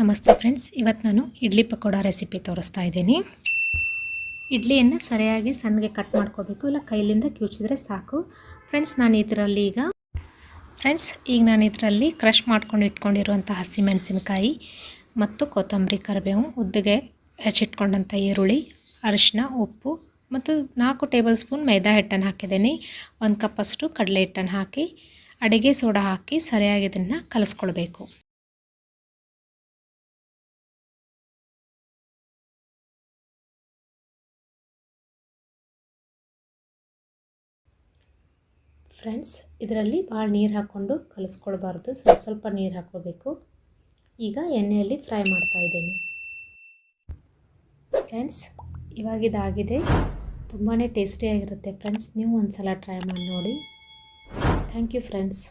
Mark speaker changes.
Speaker 1: ನಮಸ್ತೆ ಫ್ರೆಂಡ್ಸ್, ಇವತ್ತು ನಾನು ಇಡ್ಲಿ ಪಕೋಡ ರೆಸಿಪಿ ತೋರಿಸ್ತಾ ಇದ್ದೀನಿ. ಇಡ್ಲಿಯನ್ನು ಸರಿಯಾಗಿ ಸಣ್ಣಗೆ ಕಟ್ ಮಾಡ್ಕೋಬೇಕು, ಇಲ್ಲ ಕೈಲಿಂದ ಕಿವುಚಿದ್ರೆ ಸಾಕು. ಫ್ರೆಂಡ್ಸ್, ನಾನು ಇದರಲ್ಲಿ ಈಗ ಫ್ರೆಂಡ್ಸ್, ಈಗ ನಾನು ಇದರಲ್ಲಿ ಕ್ರಷ್ ಮಾಡ್ಕೊಂಡು ಇಟ್ಕೊಂಡಿರುವಂಥ ಹಸಿಮೆಣಸಿನಕಾಯಿ ಮತ್ತು ಕೊತ್ತಂಬರಿ ಕರಿಬೇವು, ಉದ್ದಿಗೆ ಹೆಚ್ಚಿಟ್ಕೊಂಡಂಥ ಈರುಳ್ಳಿ, ಅರಿಶಿನ, ಉಪ್ಪು ಮತ್ತು ನಾಲ್ಕು ಟೇಬಲ್ ಸ್ಪೂನ್ ಮೈದಾ ಹಿಟ್ಟನ್ನು ಹಾಕಿದ್ದೀನಿ. ಒಂದು ಕಪ್ಪಷ್ಟು ಕಡಲೆ ಹಿಟ್ಟನ್ನು ಹಾಕಿ, ಅಡುಗೆ ಸೋಡಾ ಹಾಕಿ ಸರಿಯಾಗಿ ಇದನ್ನು ಕಲಿಸ್ಕೊಳ್ಬೇಕು. ಫ್ರೆಂಡ್ಸ್, ಇದರಲ್ಲಿ ಭಾಳ ನೀರು ಹಾಕ್ಕೊಂಡು ಕಲಿಸ್ಕೊಳ್ಬಾರ್ದು. ಸ್ವಲ್ಪ ಸ್ವಲ್ಪ ನೀರು ಹಾಕ್ಕೋಬೇಕು. ಈಗ ಎಣ್ಣೆಯಲ್ಲಿ ಫ್ರೈ ಮಾಡ್ತಾ ಇದ್ದೀನಿ. ಫ್ರೆಂಡ್ಸ್, ಇವಾಗ ಇದಾಗಿದೆ. ತುಂಬಾ ಟೇಸ್ಟಿಯಾಗಿರುತ್ತೆ ಫ್ರೆಂಡ್ಸ್, ನೀವು ಒಂದು ಸಲ ಟ್ರೈ ಮಾಡಿ ನೋಡಿ. Thank you friends.